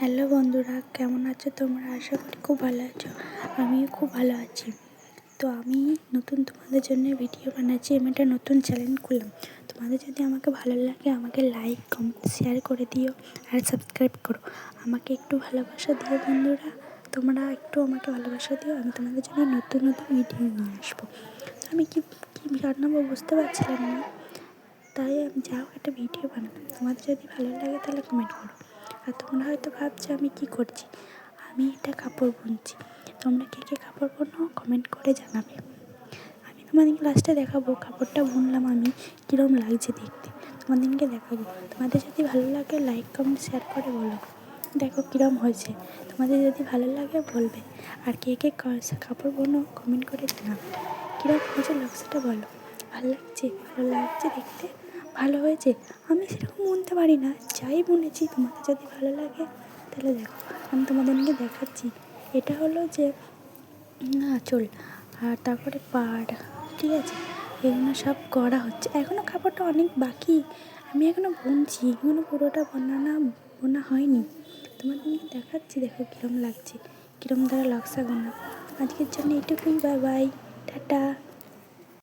Hello বন্ধুরা, কেমন আছো তোমরা? আশা করি খুব ভালো আছো। আমিও খুব ভালো আছি। তো আমি নতুন তোমাদের জন্য ভিডিও বানাচ্ছি, আমি একটা নতুন চ্যানেল খুললাম। তোমাদের যদি আমাকে ভালো লাগে, আমাকে লাইক কমেন্ট শেয়ার করে দিও আর সাবস্ক্রাইব করো। আমাকে একটু ভালোবাসা দিও বন্ধুরা। তোমরা একটু আমাকে ভালোবাসা দিও, আমি তোমাদের জন্য নতুন নতুন ভিডিও নিয়ে আসব। আমি কি, কী বানাবো বুঝতে পারছিলাম না। তাই আমি যা হোক একটা ভিডিও বানালাম তোমাদের যদি ভালো লাগে তাহলে কমেন্ট করো। আর তোমরা হয়তো ভাবছ, আমি কি করছি? আমি এটা কাপড় বুনছি। তোমরা কে কে কাপড় বোনো কমেন্ট করে জানাবে। আমি তোমাদেরকে লাস্টে দেখাবো, কাপড়টা বুনলাম আমি কীরকম লাগছে দেখতে। তোমাদেরকে দেখাবো। তোমাদের যদি ভালো লাগে লাইক কমেন্ট শেয়ার করে বলো। দেখো কীরকম হয়েছে। তোমাদের যদি ভালো লাগে, বলবে। আর কে কে কাপড় বোনো কমেন্ট করে জানাবে। কীরকম হয়েছে নকশাটা বলো। ভালো লাগছে? ভালো লাগছে দেখতে? ভালো হয়েছে? আমি সেরকম বুনতে পারি না। যাই বুনেছি তোমাদের যদি ভালো লাগে, তাহলে দেখো, আমি তোমাদেরকে দেখাচ্ছি। এটা হলো যে আঁচল আর তারপরে পাড়, ঠিক আছে? এগুলো সব করা হচ্ছে। এখনও কাপড়টা অনেক বাকি। আমি এখনও বুনছি। এখনও পুরোটা বানানো, বোনা হয়নি। তোমাদেরকে দেখাচ্ছি, দেখো কীরকম লাগছে। কীরকম দ্বারা লাগছে গোনা আজকের জন্য এটুকুই। Bye bye. টাটা।